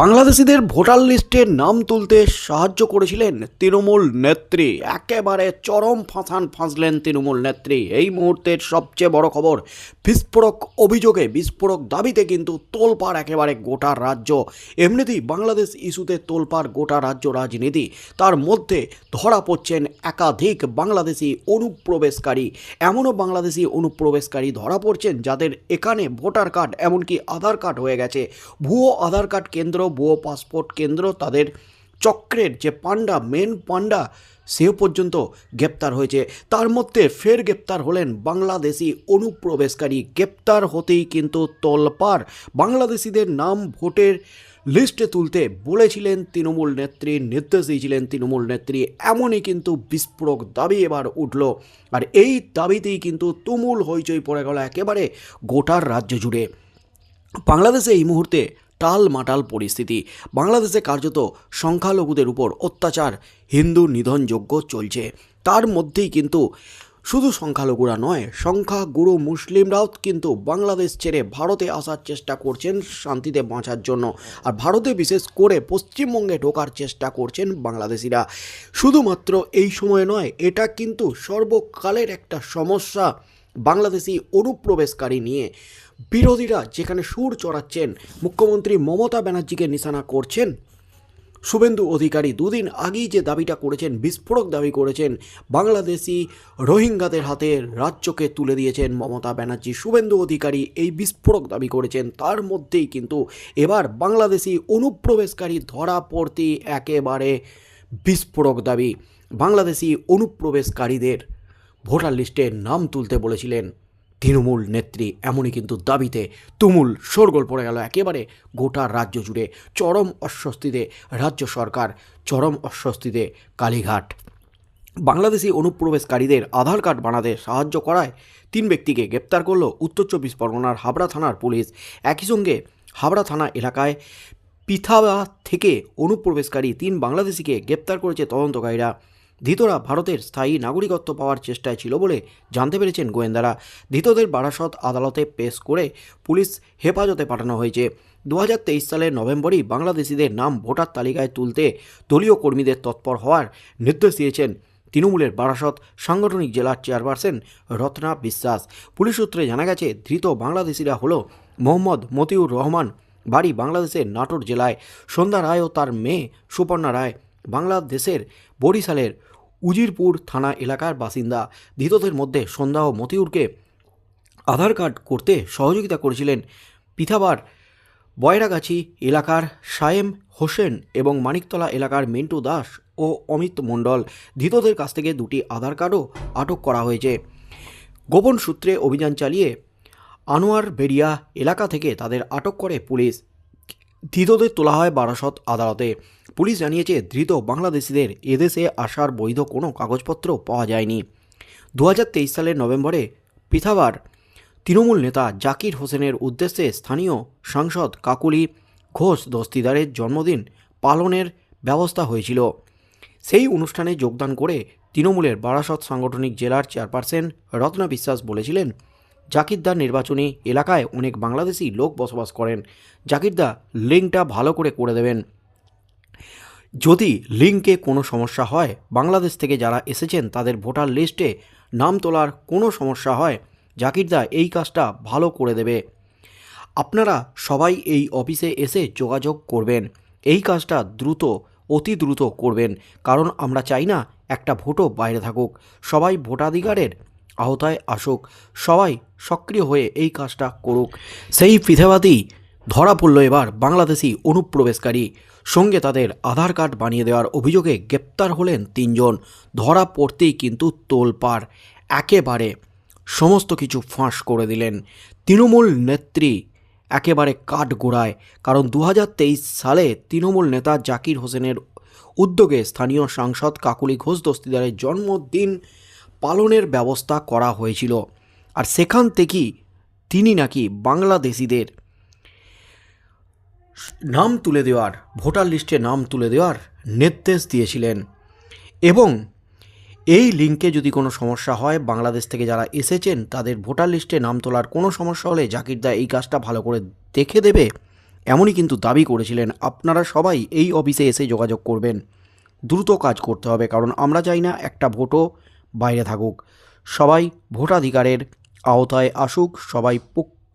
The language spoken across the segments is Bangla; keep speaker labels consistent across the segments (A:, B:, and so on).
A: বাংলাদেশিদের ভোটার লিস্টে নাম তুলতে সাহায্য করেছিলেন তৃণমূল নেত্রী। একেবারে চরম ফাঁসান ফাঁসলেন তৃণমূল নেত্রী। এই মুহূর্তের সবচেয়ে বড় খবর, বিস্ফোরক অভিযোগে, বিস্ফোরক দাবিতে কিন্তু তোলপাড় একেবারে গোটা রাজ্য। এমনিতেই বাংলাদেশ ইস্যুতে তোলপাড় গোটা রাজ্য রাজনীতি। তার মধ্যে ধরা পড়ছেন একাধিক বাংলাদেশি অনুপ্রবেশকারী। এমনও বাংলাদেশি অনুপ্রবেশকারী ধরা পড়ছেন যাদের এখানে ভোটার কার্ড, এমনকি আধার কার্ড হয়ে গেছে। ভুয়ো আধার কার্ড কেন্দ্র ভুয়ো পাসপোর্ট কেন্দ্র, তাদের চক্রের যে পান্ডা মেন পান্ডা সেও পর্যন্ত গ্রেপ্তার হয়েছে। তার মধ্যে ফের গ্রেপ্তার হলেন বাংলাদেশি অনুপ্রবেশকারী। গ্রেপ্তার হতেই কিন্তু তোলপাড় বাংলাদেশিদের নাম ভোটের লিস্টে তুলতে বলেছিলেন তৃণমূল নেত্রী, নির্দেশ দিয়েছিলেন তৃণমূল নেত্রী। এমনই কিন্তু বিস্ফোরক দাবি এবার উঠল। আর এই দাবিতেই কিন্তু তুমুল হইচই পড়ে গেল একেবারে গোটার রাজ্য জুড়ে। বাংলাদেশে এই মুহূর্তে টাল মাটাল পরিস্থিতি। বাংলাদেশে কার্যত সংখ্যালঘুদের উপর অত্যাচার, হিন্দু নিধনযোগ্য চলছে। তার মধ্যেই কিন্তু শুধু সংখ্যালঘুরা নয়, সংখ্যাগুরু মুসলিমরাও কিন্তু বাংলাদেশ ছেড়ে ভারতে আসার চেষ্টা করছেন শান্তিতে বাঁচার জন্য। আর ভারতে বিশেষ করে পশ্চিমবঙ্গে ঢোকার চেষ্টা করছেন বাংলাদেশিরা। শুধুমাত্র এই সময় নয়, এটা কিন্তু সর্বকালের একটা সমস্যা বাংলাদেশি অনুপ্রবেশকারী নিয়ে। বিরোধীরা যেখানে সুর চড়াচ্ছেন, মুখ্যমন্ত্রী মমতা ব্যানার্জিকে নিশানা করছেন। শুভেন্দু অধিকারী দুদিন আগেই যে দাবিটা করেছেন, বিস্ফোরক দাবি করেছেন, বাংলাদেশি রোহিঙ্গাদের হাতে রাজ্যকে তুলে দিয়েছেন মমতা ব্যানার্জি। শুভেন্দু অধিকারী এই বিস্ফোরক দাবি করেছেন। তার মধ্যেই কিন্তু এবার বাংলাদেশি অনুপ্রবেশকারী ধরা পড়তেই একেবারে বিস্ফোরক দাবি। বাংলাদেশি অনুপ্রবেশকারীদের ভোটার লিস্টে নাম তুলতে বলেছিলেন। তৃণমূল নেত্রী। এমনই কিন্তু দাবিতে তুমুল শোরগোল পড়ে গেল একেবারে গোটা রাজ্য জুড়ে। চরম অস্বস্তিতে রাজ্য সরকার, চরম অস্বস্তিতে কালীঘাট। বাংলাদেশি অনুপ্রবেশকারীদের আধার কার্ড বানাতে সাহায্য করায় তিন ব্যক্তিকে গ্রেপ্তার করল উত্তর চব্বিশ পরগনার হাবড়া থানার পুলিশ। একই সঙ্গে হাবড়া থানা এলাকায় পিথাবা থেকে অনুপ্রবেশকারী তিন বাংলাদেশিকে গ্রেপ্তার করেছে তদন্তকারীরা। ধৃতরা ভারতের স্থায়ী নাগরিকত্ব পাওয়ার চেষ্টায় ছিল বলে জানতে পেরেছেন গোয়েন্দারা। ধৃতদের বারাসত আদালতে পেশ করে পুলিশ হেফাজতে পাঠানো হয়েছে। দু হাজার তেইশ সালের নভেম্বরেই বাংলাদেশিদের নাম ভোটার তালিকায় তুলতে দলীয় কর্মীদের তৎপর হওয়ার নির্দেশ দিয়েছেন। তৃণমূলের বারাসত সাংগঠনিক জেলার চেয়ারপারসন রত্না বিশ্বাস। পুলিশ সূত্রে জানা গেছে, ধৃত বাংলাদেশিরা হল মোহাম্মদ মতিউর রহমান, বাড়ি বাংলাদেশের নাটোর জেলায়। সন্ধ্যা রায় ও তার মেয়ে সুপর্ণা রায়। বাংলাদেশের বরিশালের উজিরপুর থানা এলাকার বাসিন্দা ধৃতদের মধ্যে সন্ধ্যা ও মতিউরকে আধার কার্ড করতে সহযোগিতা করেছিলেন পিথাবার বয়রাগাছি এলাকার সায়েম হোসেন এবং মানিকতলা এলাকার মিন্টু দাস ও অমিত মণ্ডল। ধৃতদের কাছ থেকে দুটি আধার কার্ডও আটক করা হয়েছে। গোপন সূত্রে অভিযান চালিয়ে আনোয়ার বেরিয়া এলাকা থেকে তাদের আটক করে পুলিশ। ধৃতদের তোলা হয় বারাসত আদালতে। পুলিশ জানিয়েছে, ধৃত বাংলাদেশিদের এদেশে আসার বৈধ কোনো কাগজপত্র পাওয়া যায়নি। দু হাজার তেইশ সালের নভেম্বরে পিথাবার তৃণমূল নেতা জাকির হোসেনের উদ্দেশ্যে স্থানীয় সাংসদ কাকুলি ঘোষ দস্তিদারের জন্মদিন পালনের ব্যবস্থা হয়েছিল। সেই অনুষ্ঠানে যোগদান করে তৃণমূলের বারাসত সাংগঠনিক জেলার চেয়ারপারসন রত্না বিশ্বাস বলেছিলেন, জাকিরদার নির্বাচনী এলাকায় অনেক বাংলাদেশি লোক বসবাস করেন। জাকিরদা লিঙ্কটা ভালো করে করে দেবেন। যদি লিঙ্কে কোনো সমস্যা হয়, বাংলাদেশ থেকে যারা এসেছেন তাদের ভোটার লিস্টে নাম তোলার কোনো সমস্যা হয় জাকিরদা এই কাজটা ভালো করে দেবে। আপনারা সবাই এই অফিসে এসে যোগাযোগ করবেন। এই কাজটা দ্রুত, অতি দ্রুত করবেন, কারণ আমরা চাই না একটা ভোটও বাইরে থাকুক। সবাই ভোটাধিকারের আওতায় আসুক। সবাই সক্রিয় হয়ে এই কাজটা করুক। সেই ফিথেবাদী ধরা পড়ল এবার বাংলাদেশি অনুপ্রবেশকারী। সঙ্গে তাদের আধার কার্ড বানিয়ে দেওয়ার অভিযোগে গ্রেপ্তার হলেন তিনজন। ধরা পড়তেই কিন্তু তোলপাড় একেবারে সমস্ত কিছু ফাঁস করে দিলেন। তৃণমূল নেত্রী একেবারে কাঠ গোড়ায়, কারণ দু হাজার তেইশ সালে তৃণমূল নেতা জাকির হোসেনের উদ্যোগে স্থানীয় সাংসদ কাকুলি ঘোষ দস্তিদারের জন্মদিন পালনের ব্যবস্থা করা হয়েছিল। আর সেখান থেকেই তিনি নাকি বাংলাদেশিদের নাম তুলে দেওয়ার, ভোটার লিস্টে নাম তুলে দেওয়ার নির্দেশ দিয়েছিলেন। এবং এই লিঙ্কে যদি কোনো সমস্যা হয়, বাংলাদেশ থেকে যারা এসেছেন, তাদের ভোটার লিস্টে নাম তোলার কোনো সমস্যা হলে জাকির জাকিরদা এই কাজটা ভালো করে দেখে দেবে। এমনই কিন্তু দাবি করেছিলেন। আপনারা সবাই এই অফিসে এসে যোগাযোগ করবেন। দ্রুত কাজ করতে হবে, কারণ আমরা চাই না একটা ভোটও বাইরে থাকুক। সবাই ভোটাধিকারের আওতায় আসুক, সবাই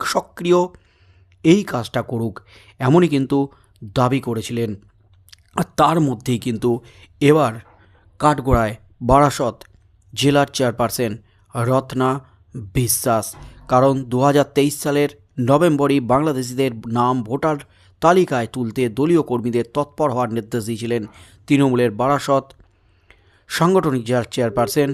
A: সক্রিয় এই কাজটা করুক, এমনই কিন্তু দাবি করেছিলেন। আর তার মধ্যেই কিন্তু এবার কাঠগোড়ায় বারাসত জেলার চেয়ারপারসন রত্না বিশ্বাস। কারণ দু হাজার তেইশ সালের নভেম্বরই বাংলাদেশিদের নাম ভোটার তালিকায় তুলতে দলীয় কর্মীদের তৎপর হওয়ার নির্দেশ দিয়েছিলেন তৃণমূলের বারাসত সাংগঠনিক জেলার চেয়ারপারসন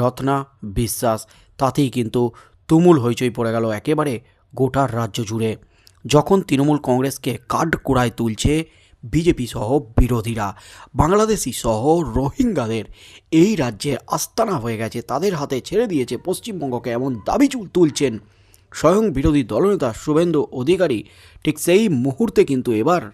A: রত্না বিশ্বাস। তাতেই কিন্তু তুমুল হইচই পড়ে গেল একেবারে গোটার রাজ্য জুড়ে। যখন তৃণমূল কংগ্রেসকে কাঠ কোড়ায় তুলছে বিজেপি সহ বিরোধীরা, বাংলাদেশি সহ রোহিঙ্গাদের, এই রাজ্যে আস্তানা হয়ে গেছে, তাদের হাতে ছেড়ে দিয়েছে পশ্চিমবঙ্গকে এমন দাবি তুলছেন স্বয়ং বিরোধী দলনেতা শুভেন্দু অধিকারী। ঠিক সেই মুহূর্তে কিন্তু এবার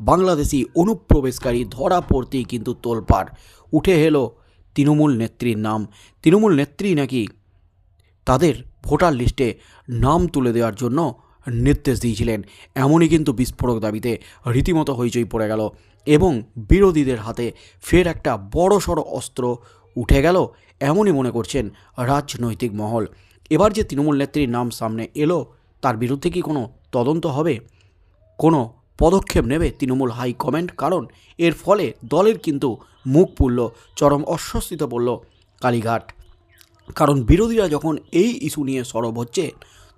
A: বাংলাদেশি অনুপ্রবেশকারী ধরা পড়তেই কিন্তু তোলপাড়। উঠে এলো তৃণমূল নেত্রীর নাম। তৃণমূল নেত্রী নাকি তাদের ভোটার লিস্টে নাম তুলে দেওয়ার জন্য নির্দেশ দিয়েছিলেন। এমনই কিন্তু বিস্ফোরক দাবিতে রীতিমতো হইচই পড়ে গেল এবং বিরোধীদের হাতে ফের একটা বড় সড়ো অস্ত্র উঠে গেল এমনই মনে করছেন রাজনৈতিক মহল। এবার যে তৃণমূল নেত্রীর নাম সামনে এলো, তার বিরুদ্ধে কি কোনো তদন্ত হবে? কোনো পদক্ষেপ নেবে তৃণমূল হাই হাইকমান্ড? কারণ এর ফলে দলের কিন্তু মুখ পুড়ল, চরম অস্বস্তিতে পড়ল কালীঘাট। কারণ বিরোধীরা যখন এই ইস্যু নিয়ে সরব হচ্ছে,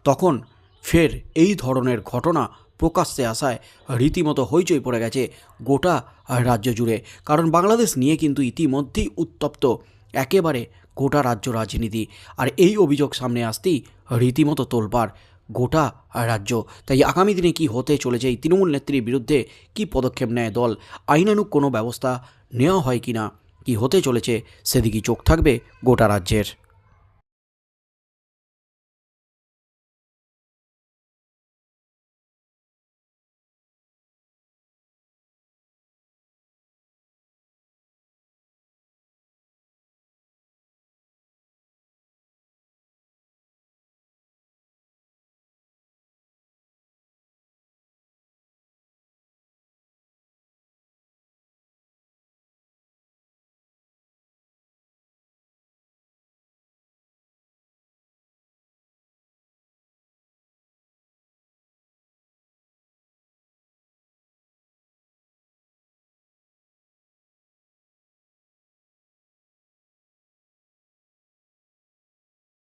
A: তখন ফের এই ধরনের ঘটনা প্রকাশ্যে আসায় রীতিমতো হইচই পড়ে গেছে গোটা রাজ্য জুড়ে। কারণ বাংলাদেশ নিয়ে কিন্তু ইতিমধ্যেই উত্তপ্ত একেবারে গোটা রাজ্য রাজনীতি। আর এই অভিযোগ সামনে আসতেই রীতিমতো তোলপাড় গোটা রাজ্য। তাই আগামী দিনে কি হতে চলেছে এই তৃণমূল নেত্রীর বিরুদ্ধে কি পদক্ষেপ নেয় দল? আইনানুগ কোনো ব্যবস্থা নেওয়া হয় কিনা? কি হতে চলেছে? সেদিকে চোখ থাকবে গোটা রাজ্যের।